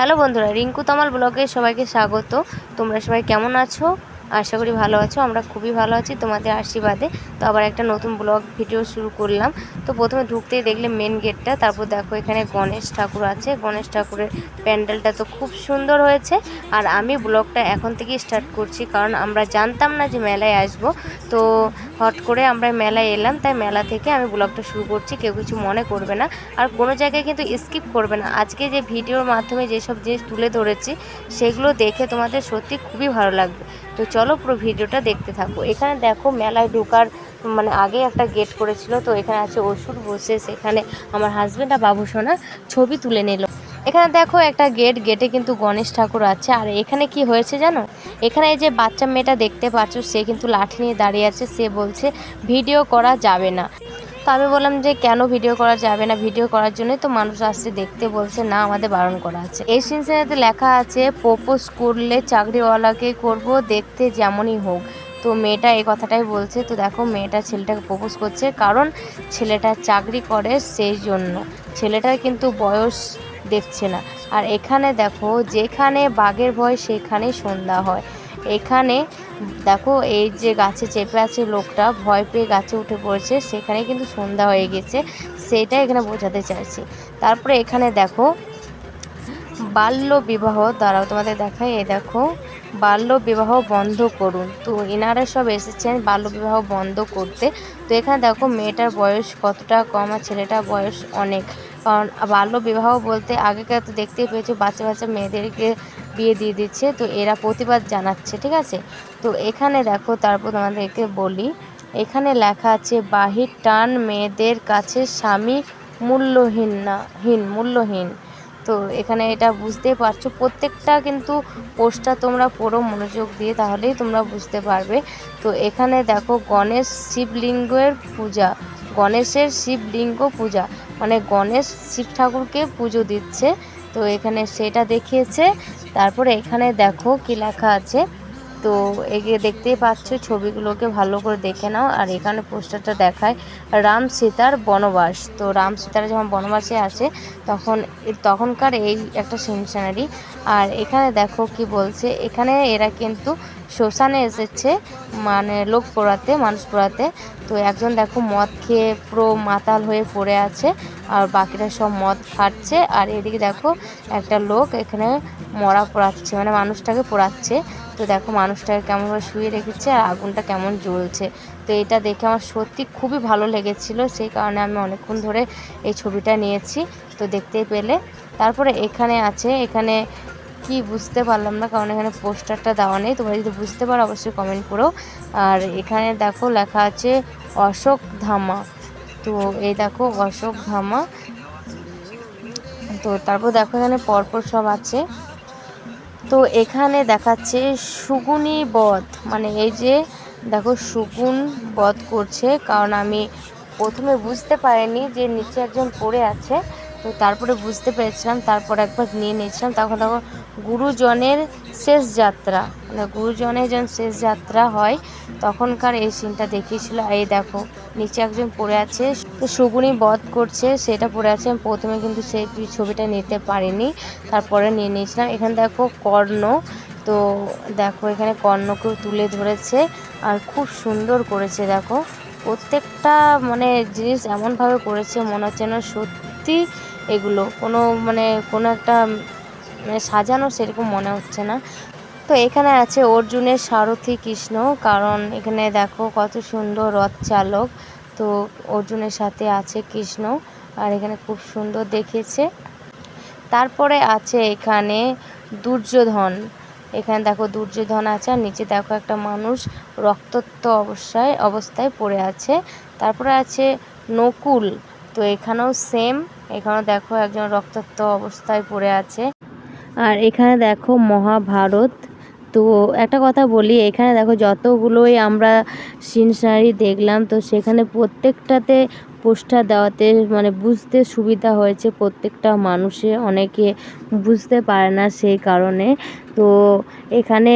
Hello বন্ধুরা, রিঙ্কু তামাল ব্লগে সবাইকে স্বাগত। তোমরা সবাই কেমন আছো? আশা করি ভালো আছো, আমরা খুবই ভালো আছি তোমাদের আশীর্বাদে। তো আবার একটা নতুন ব্লগ ভিডিও শুরু করলাম। তো প্রথমে ঢুকতেই দেখলে মেন গেটটা তারপর দেখো এখানে গণেশ ঠাকুর আছে। গণেশ ঠাকুরের প্যান্ডেলটা তো খুব সুন্দর হয়েছে। আর আমি ব্লগটা এখন থেকে স্টার্ট করছি, কারণ আমরা জানতাম না যে মেলায় আসব। তো হট করে আমরা মেলায় এলাম, তাই মেলা থেকে আমি ব্লগটা শুরু করছি। কেউ কিছু মনে করবে না। আর কোনো জায়গায় কিন্তু স্কিপ করবে না। আজকে যে ভিডিওর মাধ্যমে যেসব জিনিস তুলে ধরেছি, সেগুলো দেখে তোমাদের সত্যি খুবই ভালো লাগবে। তো চলো পুরো ভিডিওটা দেখতে থাকো। এখানে দেখো মেলায় ঢোকার মানে আগে একটা গেট করেছিল, তো এখানে আছে ওষুধ বসে সেখানে আমার হাজব্যান্ড আর বাবু সোনা ছবি তুলে নিল। এখানে দেখো একটা গেট, গেটে কিন্তু গণেশ ঠাকুর আছে। আর এখানে কি হয়েছে জানো? এখানে যে বাচ্চা মেয়েটা দেখতে পাচ্ছ, সে কিন্তু লাঠি নিয়ে দাঁড়িয়ে আছে। সে বলছে, ভিডিও করা যাবে না। তো আমি বললাম যে, কেন ভিডিও করা যাবে না? ভিডিও করার জন্যই তো মানুষ আসছে, দেখতে বলছে, না, আমাদের বারণ করা আছে। এই সিনসিনাতে লেখা আছে প্রপোজ করলে চাকরিওয়ালাকে করব, দেখতে যেমনই হোক। তো মেয়েটা এই কথাটাই বলছে, তো দেখো মেয়েটা ছেলেটাকে প্রপোজ করছে কারণ ছেলেটা চাকরি করে সেই জন্য। ছেলেটার কিন্তু বয়স দেখছে না। আর এখানে দেখো যেখানে বাঘের ভয় সেখানেই সন্ধ্যা হয়। এখানে দেখো এই যে গাছে চেপে আছে লোকটা ভয় পেয়ে গাছে উঠে পড়েছে, সেখানে কিন্তু সন্ধ্যা হয়ে গেছে। সেটা এখানে বোঝাতে চাইছি। তারপরে এখানে দেখো বাল্য বিবাহ, দাঁড়াও তোমাদের দেখায় এই দেখো বাল্য বিবাহ বন্ধ করুন। তো এনারা সব এসেছেন বাল্য বিবাহ বন্ধ করতে। তো এখানে দেখো মেয়েটার বয়স কতটা কম আর ছেলেটার বয়স অনেক। কারণ বাল্য বিবাহ বলতে আগেকার তো দেখতেই পেয়েছ বাচ্চা বাচ্চা মেয়েদেরকে বিয়ে দিয়ে দিচ্ছে। তো এরা প্রতিবাদ জানাচ্ছে, ঠিক আছে? তো এখানে দেখো তারপর তোমাদেরকে বলি, এখানে লেখা আছে, বাহির টান মেয়েদের কাছে স্বামী মূল্যহীন না, হীন, মূল্যহীন। তো এখানে এটা বুঝতে পারছ। প্রত্যেকটা কিন্তু পোস্টটা তোমরা পুরো মনোযোগ দিয়ে তাহলেই তোমরা বুঝতে পারবে। তো এখানে দেখো গণেশ শিবলিঙ্গের পূজা, গণেশের শিবলিঙ্গ পূজা মানে গণেশ শিব ঠাকুরকে পুজো দিচ্ছে। তো এখানে সেটা দেখিয়েছে। তারপরে এখানে দেখো কি লেখা আছে। তো এগিয়ে দেখতেই পাচ্ছ, ছবিগুলোকে ভালো করে দেখে নাও। আর এখানে পোস্টারটা দেখায় রাম সীতার বনবাস। তো রাম সীতারা যখন বনবাসে আসে, তখন তখনকার এই একটা সিনসানারি আর এখানে দেখো কি বলছে, এখানে এরা কিন্তু শ্মশানে এসেছে মানে লোক পোড়াতে, মানুষ পোড়াতে। তো একজন দেখো মদ খেয়ে পুরো মাতাল হয়ে পড়ে আছে, আর বাকিরা সব মদ খাচ্ছে। আর এদিকে দেখো একটা লোক এখানে মরা পোড়াচ্ছে মানে মানুষটাকে পোড়াচ্ছে। তো দেখো মানুষটাকে কেমনভাবে শুয়ে রেখেছে আর আগুনটা কেমন জ্বলছে। তো এটা দেখে আমার সত্যি খুবই ভালো লেগেছিলো, সেই কারণে আমি অনেকক্ষণ ধরে এই ছবিটা নিয়েছি। তো দেখতেই পেলে। তারপরে এখানে আছে, এখানে কি বুঝতে পারলাম না, কারণ এখানে পোস্টারটা দেওয়া নেই। তোমরা যদি বুঝতে পারো, অবশ্যই কমেন্ট করো। আর এখানে দেখো লেখা আছে, অশোক ধামা। তো এই দেখো অশোক ধামা। তো তারপর দেখো এখানে পরপর সব আছে। তো এখানে দেখাচ্ছে সুগুনি বধ। মানে এই যে দেখো সুগুন বধ করছে, কারণ আমি প্রথমে বুঝতে পারিনি যে নিচে একজন পড়ে আছে। তো তারপরে বুঝতে পেরেছিলাম, তারপর একবার নিয়ে নিয়েছিলাম। তখন তখন গুরুজনের শেষ যাত্রা মানে গুরুজনের যখন শেষ যাত্রা হয়, তখনকার এই সিনটা দেখিয়েছিল। এই দেখো, নিচে একজন পড়ে আছে শগুনি বধ করছে, সেটা পড়ে আছে। আমি প্রথমে কিন্তু সেই ছবিটা নিতে পারিনি, তারপরে নিয়ে নিয়েছিলাম। এখানে দেখো কর্ণ, তো দেখো এখানে কর্ণকেও তুলে ধরেছে আর খুব সুন্দর করেছে। দেখো, প্রত্যেকটা মানে জিনিস এমনভাবে করেছে, মনে হচ্ছে না সত্যি এগুলো। কোনো মানে কোনো একটা মানে সাজানো সেরকম মনে হচ্ছে না। তো এখানে আছে অর্জুনের সারথি কৃষ্ণ, কারণ এখানে দেখো কত সুন্দর রথ চালক তো অর্জুনের সাথে আছে কৃষ্ণ, আর এখানে খুব সুন্দর দেখেছে তারপরে আছে এখানে দুর্যোধন। এখানে দেখো দুর্যোধন আছে, আর নিচে দেখো একটা মানুষ রক্তত্ব অবস্থায় অবস্থায় পড়ে আছে। তারপরে আছে নকুল। তো এখানেও সেম এখানেও দেখো একজন রক্তাক্ত অবস্থায় পড়ে আছে। আর এখানে দেখো মহাভারত। তো একটা কথা বলি, এখানে দেখো যতগুলোই আমরা সিনসারি দেখলাম, তো সেখানে প্রত্যেকটাতে পোস্টার দেওয়াতে মানে বুঝতে সুবিধা হয়েছে, প্রত্যেকটা মানুষে অনেকে বুঝতে পারে না সেই কারণে। তো এখানে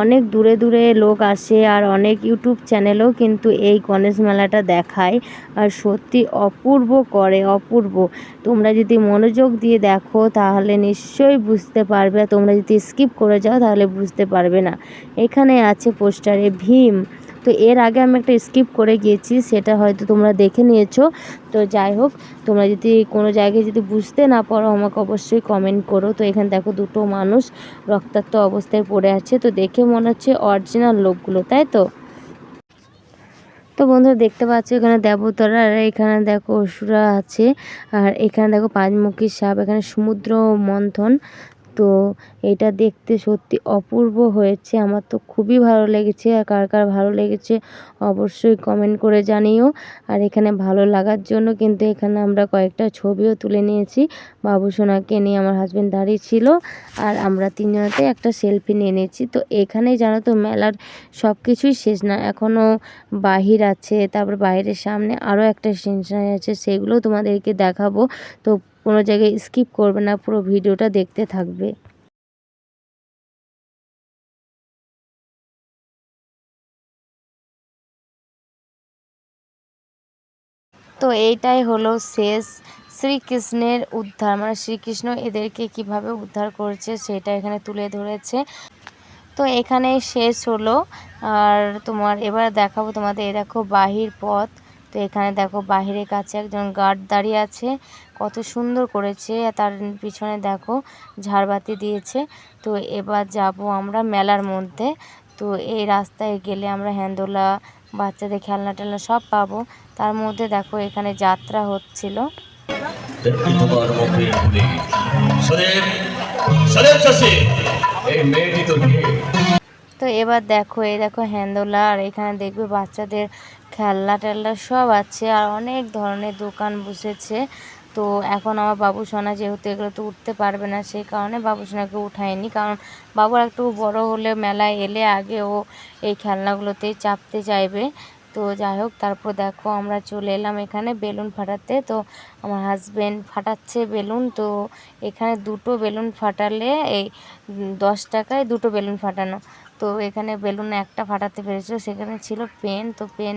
অনেক দূরে দূরে লোক আসে আর অনেক ইউটিউব চ্যানেলও কিন্তু এই গণেশ মেলাটা দেখায়। আর সত্যি অপূর্ব করে, অপূর্ব। তোমরা যদি মনোযোগ দিয়ে দেখো তাহলে নিশ্চয়ই বুঝতে পারবে। তোমরা যদি স্কিপ করে যাও তাহলে বুঝতে পারবে না। এখানে আছে পোস্টারে ভীম। তো এর আগে আমি একটা স্কিপ করে গিয়েছি, সেটা হয়তো তোমরা দেখে নিয়েছো। তো যাই হোক, তোমরা যদি কোনো জায়গায় যদি বুঝতে না পারো, আমাকে অবশ্যই কমেন্ট করো। তো এখানে দেখো দুটো মানুষ রক্তাক্ত অবস্থায় পড়ে আছে, তো দেখে মনে হচ্ছে অরিজিনাল লোকগুলো, তাই তো? তো বন্ধুরা দেখতে পাচ্ছ এখানে দেবতারা, আর এখানে দেখো অসুরা আছে, আর এখানে দেখো পাঁচমুখী সাপ, এখানে সমুদ্র মন্থন তো এটা দেখতে সত্যি অপূর্ব হয়েছে। আমার তো খুবই ভালো লেগেছে আর কার কার ভালো লেগেছে অবশ্যই কমেন্ট করে জানিও। আর এখানে ভালো লাগার জন্য কিন্তু এখানে আমরা কয়েকটা ছবিও তুলে নিয়েছি। বাবু সোনাকে নিয়ে আমার হাজব্যান্ড দাঁড়িয়ে ছিল আর আমরা তিনজনেতে একটা সেলফি নিয়ে নিয়েছি। তো এখানেই জানো তো মেলার সব কিছুই শেষ না এখনও বাহির আছে। তারপর বাইরের সামনে আরও একটা সেনসারি আছে সেগুলোও তোমাদেরকে দেখাবো। তো কোনো জায়গায় স্কিপ করবে না, পুরো ভিডিওটা দেখতে থাকবে। তো এইটাই হলো শেষ শ্রীকৃষ্ণের উদ্ধার। মানে শ্রীকৃষ্ণ এদেরকে কীভাবে উদ্ধার করছে সেটা এখানে তুলে ধরেছে। তো এখানে শেষ হলো। আর তোমার এবার দেখাবো তোমাদের দেখো বাহির পথ। তো এখানে দেখো বাহিরের কাছে একজন গার্ড দাঁড়িয়ে আছে, কত সুন্দর করেছে। তার পিছনে দেখো ঝাড়বাতি দিয়েছে। তো এবার যাব আমরা মেলার মধ্যে। তো এই রাস্তায় গেলে আমরা হ্যান্দোলা বাচ্চাদের খেলনা টেলনা সব পাবো। তার মধ্যে দেখো এখানে যাত্রা হচ্ছিল। তো এবার দেখো, এই দেখো হ্যান্দোলা আর এখানে দেখবে বাচ্চাদের খেলনা টেলনা সব আছে আর অনেক ধরনের দোকান বসেছে। তো এখন আমার বাবু সোনা যেহেতু এগুলো তো উঠতে পারবে না, সেই কারণে বাবু সোনাকে উঠায়নি। কারণ বাবুর একটু বড় হলে মেলায় এলে আগে ও এই খেলনাগুলোতেই চাপতে চাইবে। তো যাই হোক, তারপর দেখো আমরা চলে এলাম এখানে বেলুন ফাটাতে। তো আমার হাজবেন্ড ফাটাচ্ছে বেলুন। তো এখানে দুটো বেলুন ফাটালে এই দশ টাকায় দুটো বেলুন ফাটানো। তো এখানে বেলুন একটা ফাটাতে পেরেছিল, সেখানে ছিল পেন। তো পেন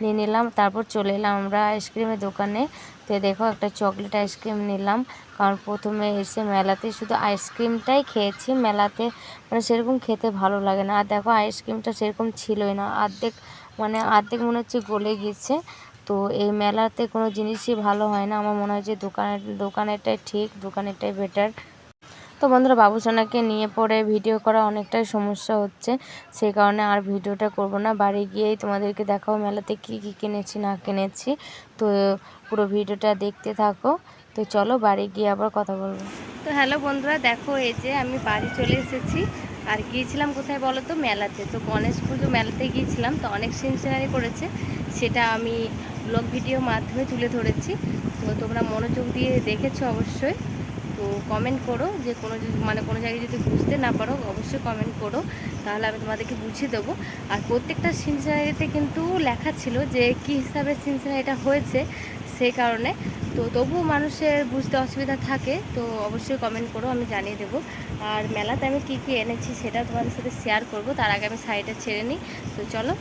নিয়ে নিলাম, তারপর চলে এলাম আমরা আইসক্রিমের দোকানে। তো দেখো একটা চকলেট আইসক্রিম নিলাম, কারণ প্রথমে এসে মেলাতে শুধু আইসক্রিমটাই খেয়েছি, মেলাতে মানে সেরকম খেতে ভালো লাগে না। আর দেখো আইসক্রিমটা সেরকম ছিলই না, অর্ধেক মানে অর্ধেক মনে হচ্ছে গলে গেছে। তো এই মেলাতে কোনো জিনিসই ভালো হয় না, আমার মনে হয় যে দোকানের, দোকানেরটাই ঠিক, দোকানেরটাই বেটার তো বন্ধুরা বাবুসোনাকে নিয়ে পড়ে ভিডিও করা অনেকটাই সমস্যা হচ্ছে। সেই কারণে আর ভিডিওটা করব না। বাড়ি গিয়েই তোমাদেরকে দেখাবো মেলাতে কী কী কিনেছি, না কিনেছি। তো পুরো ভিডিওটা দেখতে থাকো। তো চলো বাড়ি গিয়ে আবার কথা বলব। তো হ্যালো বন্ধুরা, দেখো এই যে আমি বাড়ি চলে এসেছি। আর গিয়েছিলাম কোথায় বলো তো? মেলাতে। তো গণেশ পুজো মেলাতে গিয়েছিলাম। তো অনেক সিনসিনারি করেছে। সেটা আমি ব্লগ ভিডিওর মাধ্যমে তুলে ধরেছি। তো তোমরা মনোযোগ দিয়ে দেখেছ অবশ্যই। তো কমেন্ট করো যে কোনো মানে কোনো জায়গায় যদি বুঝতে না পারো, অবশ্যই কমেন্ট করো। তাহলে আমি তোমাদেরকে বুঝিয়ে দেবো। আর প্রত্যেকটা সিনসারিতে কিন্তু লেখা ছিল যে কী হিসাবে সিনসারিটা হয়েছে সেই কারণে। তো তবুও মানুষের বুঝতে অসুবিধা থাকে, তো অবশ্যই কমেন্ট করো, আমি জানিয়ে দেবো। আর মেলাতে আমি কী কী এনেছি সেটা তোমাদের সাথে শেয়ার করব। তার আগে আমি শাড়িটা ছেড়ে নিই। তো চলো।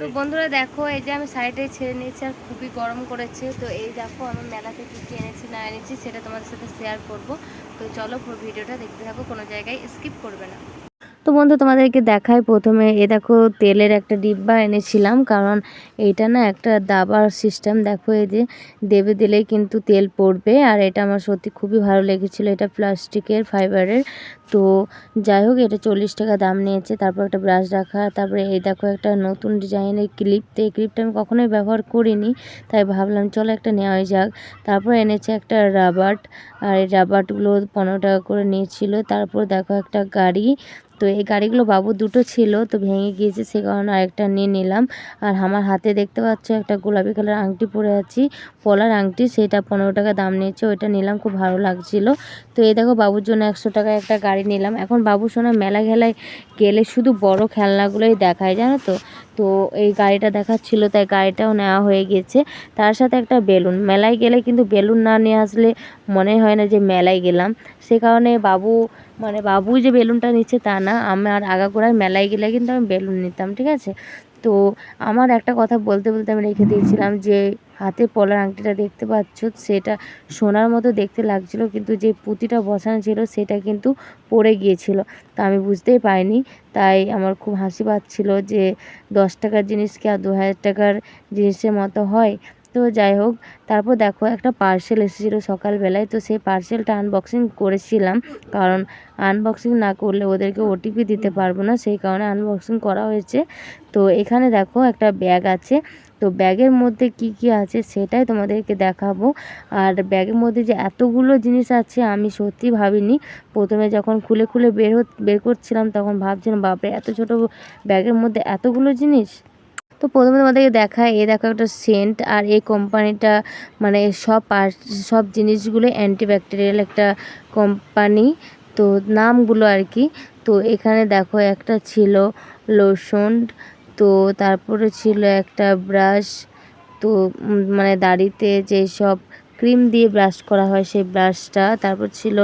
তো বন্ধুরা দেখো, এই যে আমি শাড়িটাই ছেড়ে নিয়েছি আর খুবই গরম করেছে। তো এই দেখো, আমি মেলাতে কী কী এনেছি, না এনেছি, সেটা তোমাদের সাথে শেয়ার করব। তো চলো ভিডিওটা দেখতে থাকো, কোনো জায়গায় স্কিপ করবে না। তো বন্ধু, তোমাদেরকে দেখাই প্রথমে। এ দেখো, তেলের একটা ডিব্বা এনেছিলাম, কারণ এইটা না একটা দাবার সিস্টেম দেখো, এই যে দেবে দিলেই কিন্তু তেল পড়বে, আর এটা আমার সত্যি খুবই ভালো লেগেছিলো। এটা প্লাস্টিকের ফাইবারের তো যাই হোক, এটা চল্লিশ টাকা দাম নিয়েছে। তারপর একটা ব্রাশ রাখা, তারপরে এই দেখো, একটা নতুন ডিজাইনের ক্লিপ তো এই ক্লিপটা আমি কখনোই ব্যবহার করিনি, তাই ভাবলাম চলো একটা নেওয়াই যাক। তারপর এনেছে একটা রাবার আর এই রাবারগুলো পনেরো টাকা করে নিয়েছিল। তারপর দেখো একটা গাড়ি তো এই গাড়িগুলো বাবু দুটো ছিল, তো ভেঙে গিয়েছে সে কারণে আরেকটা নিয়ে নিলাম। আর আমার হাতে দেখতে পাচ্ছ একটা গোলাপি কালার আংটি পরে আছি। পলার আংটি, সেটা পনেরো টাকা দাম নিয়েছে, ওইটা নিলাম, খুব ভালো লাগছিল। তো এই দেখো বাবুর জন্য একশো টাকায় একটা গাড়ি নিলাম। এখন বাবু শোনা মেলা খেলায় গেলে শুধু বড় খেলনাগুলোই দেখায়, জানো তো? তো এই গাড়িটা দেখাচ্ছিল, তাই গাড়িটাও নেওয়া হয়ে গেছে। তার সাথে একটা বেলুন, মেলায় গেলে কিন্তু বেলুন না নিয়ে আসলে মনে হয় না যে মেলায় গেলাম। সে কারণে বাবু মানে বাবু যে বেলুনটা নিচ্ছে তা না আমার আগাগোড়ায় মেলায় গেলে কিন্তু আমি বেলুন নিতাম, ঠিক আছে? তো আমার একটা কথা বলতে বলতে আমি রেখে দিয়েছিলাম যে হাতে পলার আংটিটা দেখতে পাচ্ছ, সেটা সোনার মতো দেখতে লাগছিল, কিন্তু যে পুঁতিটা বসানো ছিল সেটা কিন্তু পড়ে গিয়েছিল। তা আমি বুঝতেই পারিনি, তাই আমার খুব হাসি পাচ্ছিল যে দশ টাকার জিনিস কি আর দু হাজার টাকার জিনিসের মতো হয়। তো যাই হোক, তারপর দেখো একটা পার্সেল এসেছিল সকালবেলায়, তো সেই পার্সেলটা আনবক্সিং করেছিলাম, কারণ আনবক্সিং না করলে ওদেরকে ওটিপি দিতে পারব না, সেই কারণে আনবক্সিং করা হয়েছে। তো এখানে দেখো একটা ব্যাগ আছে তো ব্যাগের মধ্যে কি কি আছে সেটাই তোমাদেরকে দেখাবো। আর ব্যাগের মধ্যে যে এতগুলো জিনিস আছে আমি সত্যি ভাবিনি। প্রথমে যখন খুলে খুলে বের বের করছিলাম তখন ভাবছিলাম, বাপরে, এত ছোট ব্যাগের মধ্যে এতগুলো জিনিস? তো প্রথমে তোমাদেরকে দেখায় এ দেখো একটা সেন্ট আর এই কোম্পানিটা মানে সব সব জিনিসগুলো অ্যান্টিব্যাকটেরিয়াল একটা কোম্পানি, তো নামগুলো আর কি। তো এখানে দেখো একটা ছিল লোশন তো তারপরে ছিল একটা ব্রাশ তো মানে দাড়িতে যেসব ক্রিম দিয়ে ব্রাশ করা হয় সেই ব্রাশটা তারপর ছিল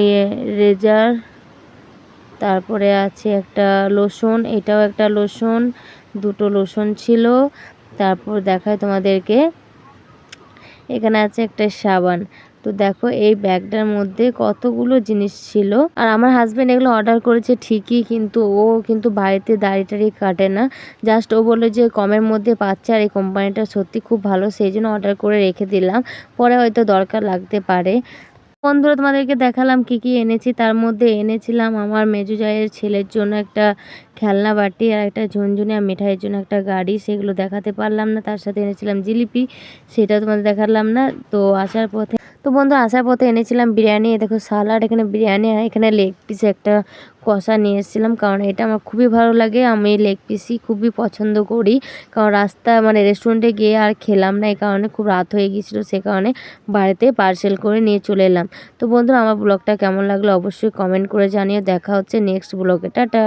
ইয়ে রেজার তারপরে আছে একটা লোশন এটাও একটা লোশন দুটো লোশন ছিল। তারপর দেখায় তোমাদেরকে, এখানে আছে একটা সাবান। তো দেখো এই ব্যাগটার মধ্যে কতগুলো জিনিস ছিল। আর আমার হাজব্যান্ড এগুলো অর্ডার করেছে ঠিকই, কিন্তু ও কিন্তু বাড়িতে দাড়ি টাড়ি কাটে না। জাস্ট ও বলল যে কমের মধ্যে পাচ্ছে আর এই কোম্পানিটা সত্যি খুব ভালো, সেই জন্য অর্ডার করে রেখে দিলাম। পরে হয়তো দরকার লাগতে পারে। বন্ধুরা, তোমাদেরকে দেখালাম কি কি এনেছি। তার মধ্যে এনেছিলাম আমার মেজু জায়ের ছেলের জন্য একটা খেলনা বাটি আর একটা ঝুনঝুনিয়া মিঠাইয়ের জন্য একটা গাড়ি। সেগুলো দেখাতে পারলাম না, তার সাথে এনেছিলাম জিলিপি। সেটা তোমাদের দেখালাম না। তো আসার পথে তো বন্ধু, আসার পথে এনেছিলাম বিরিয়ানি। দেখো, সালাড, এখানে বিরিয়ানি আর এখানে লেগ পিস একটা কষা নিয়ে এসেছিলাম, কারণ এটা আমার খুবই ভালো লাগে। আমি লেগ পিসই খুবই পছন্দ করি, কারণ রাস্তা মানে রেস্টুরেন্টে গিয়ে আর খেলাম না, এই কারণে খুব রাত হয়ে গিয়েছিল, সে কারণে বাড়িতে পার্সেল করে নিয়ে চলে এলাম। তো বন্ধুরা আমার ব্লগটা কেমন লাগল অবশ্যই কমেন্ট করে জানিয়ে দেখা হচ্ছে নেক্সট ব্লগে টাটা!